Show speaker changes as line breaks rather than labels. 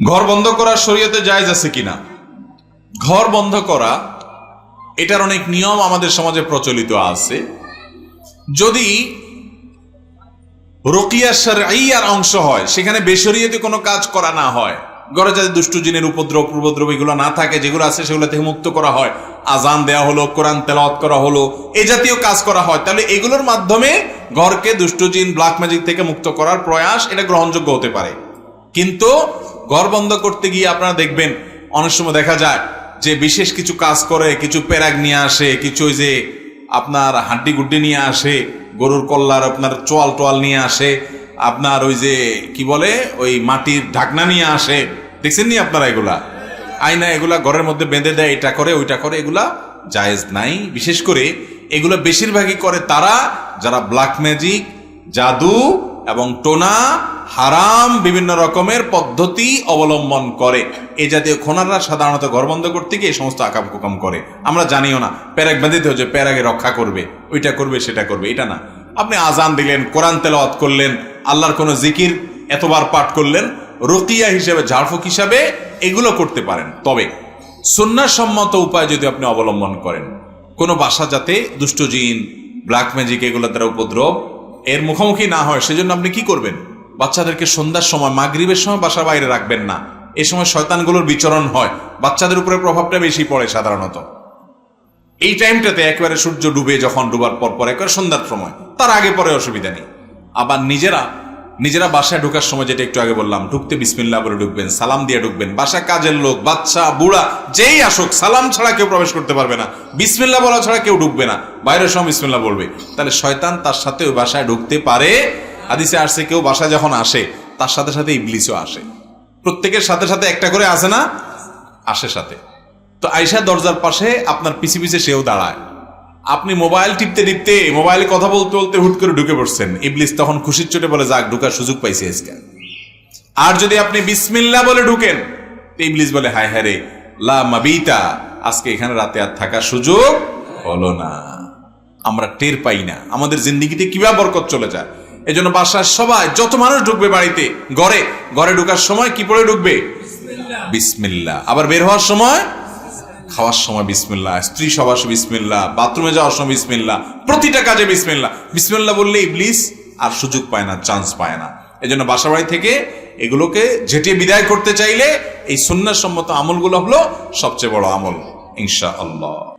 ঘর বন্ধ করা শরীয়তে জায়েজ আছে কিনা? ঘর বন্ধ করা, এটার অনেক নিয়ম আমাদের সমাজে প্রচলিত আছে। যদি রকিয়া আর অংশ হয়, সেখানে বেসরিয়তে কোনো কাজ করা না হয়, ঘরে যাতে দুষ্টু জিনের উপদ্রব উপদ্রব এগুলো না থাকে, যেগুলো আছে সেগুলো থেকে মুক্ত করা হয়, আজান দেওয়া হলো, কোরআন তেলাওয়াত করা হলো, এ জাতীয় কাজ করা হয়, তাহলে এগুলোর মাধ্যমে ঘরকে দুষ্টু জিন, ব্ল্যাক ম্যাজিক থেকে মুক্ত করার প্রয়াস, এটা গ্রহণযোগ্য হতে পারে। কিন্তু ঘর বন্ধ করতে গিয়ে আপনারা দেখবেন, অনেক সময় দেখা যায় যে বিশেষ কিছু কাজ করে, কিছু পেরাগ নিয়ে আসে, কিছু ওই যে আপনার হাড্ডি গুড্ডি নিয়ে আসে, গরুর কল্লার আপনার চোয়াল টোয়াল নিয়ে আসে, আপনার ওই যে কি বলে, ওই মাটির ঢাকনা নিয়ে আসে। দেখছেন নি আপনারা এগুলা? আয়না এগুলা ঘরের মধ্যে বেঁধে দেয়, এটা করে, ওইটা করে, এগুলা জায়েজ নাই। বিশেষ করে এগুলো বেশিরভাগই করে তারা যারা ব্ল্যাক ম্যাজিক জাদু এবং টোনা হারাম বিভিন্ন রকমের পদ্ধতি অবলম্বন করে। এই জাতীয় খোনাররা সাধারণত ঘর বন্ধ করতে গিয়ে এই সমস্ত আকাম কুকাম করে। আমরা জানিও না প্যারাক বেঁধেতে যে প্যারাকে রক্ষা করবে, ওইটা করবে, সেটা করবে, এটা না। আপনি আজান দিলেন, কোরআন তেলাওয়াত করলেন, আল্লাহর কোনো জিকির এতবার পাঠ করলেন, রকিয়া হিসেবে, ঝাড়ফুক হিসাবে এগুলো করতে পারেন। তবে সন্ন্যাসম্মত উপায় যদি আপনি অবলম্বন করেন, কোনো বাসা যাতে দুষ্ট জিন, ব্ল্যাক ম্যাজিক এগুলো দ্বারা উপদ্রব এর মুখোমুখি না হয়, সেজন্য আপনি কি করবেন? বাচ্চাদেরকে সন্ধ্যার সময়, মাগরীবের সময় বাসার বাইরে রাখবেন না। এ সময় শয়তানগুলোর বিচরণ হয়। বাচ্চাদের উপরে প্রভাবটা বেশি পড়ে সাধারণত। এই টাইমটাতে একবারে সূর্য ডুবে যখন ডুবার পর পর একবার সন্ধ্যার সময়। তার আগে পরে অসুবিধা নেই। আবার নিজেরা নিজেরা বাসায় ঢোকার সময় যেটা একটু আগে বললাম, ঢুকতে বিসমিল্লা বলে ঢুকবেন, সালাম দিয়ে ঢুকবেন, বাসা কাজের লোক, বাচ্চা, বুড়া, যেই আসুক, সালাম ছাড়া কেউ প্রবেশ করতে পারবে না। বিসমিল্লা বলা ছাড়া কেউ ঢুকবে না। বাইরের সময় বিসমিল্লা বলবে। তাহলে শয়তান তার সাথে ওই বাসায় ঢুকতে পারে। হাদিসে আসছে কেউ বাসায় যখন আসে, তার সাথে সাথে ইবলিসও আসে। প্রত্যেকের সাথে সাথে একটা করে আসে না? আসে সাথে। তো আইসা দরজার পাশে আপনার পিছে পিছে সেও দাঁড়ায়। আপনি মোবাইল টিপতে টিপতে মোবাইলে কথা বলতে বলতে হুট করে ঢুকে পড়ছেন। ইবলিস তখন খুশির চোটে বলে, যাক, ঢুকার সুযোগ পাইছে আজকে। আর যদি আপনি বিসমিল্লা বলে ঢুকেন ইবলিস বলে, হায় হায় রে, লা মাবিতা, আজকে এখানে রাতে আর থাকার সুযোগ হলো না। আমরা টের পাই না। আমাদের জিন্দিগিতে কীভাবে বরকত চলে যায়। এজন্য বাসার সবাই, যত মানুষ ঢুকবে বাড়িতে, ঘরে ঘরে ঢুকার সময় কি পরে ঢুকবে? বিসমিল্লা আবার বের হওয়ার সময় খাওয়ার সময় বিসমিল্লা স্ত্রী সবার বিসমিল্লা বাথরুমে যাওয়ার সময় বিসমিল্লা প্রতিটা কাজে বিসমিল্লা বিসমিল্লা বললে ইবলিস আর সুযোগ পায় না চান্স পায় না। এই জন্য বাসা বাড়ি থেকে এগুলোকে ঝেঁটিয়ে বিদায় করতে চাইলে এই সন্ন্যাসম্মত আমলগুলো হলো সবচেয়ে বড় আমল ইনশা আল্লাহ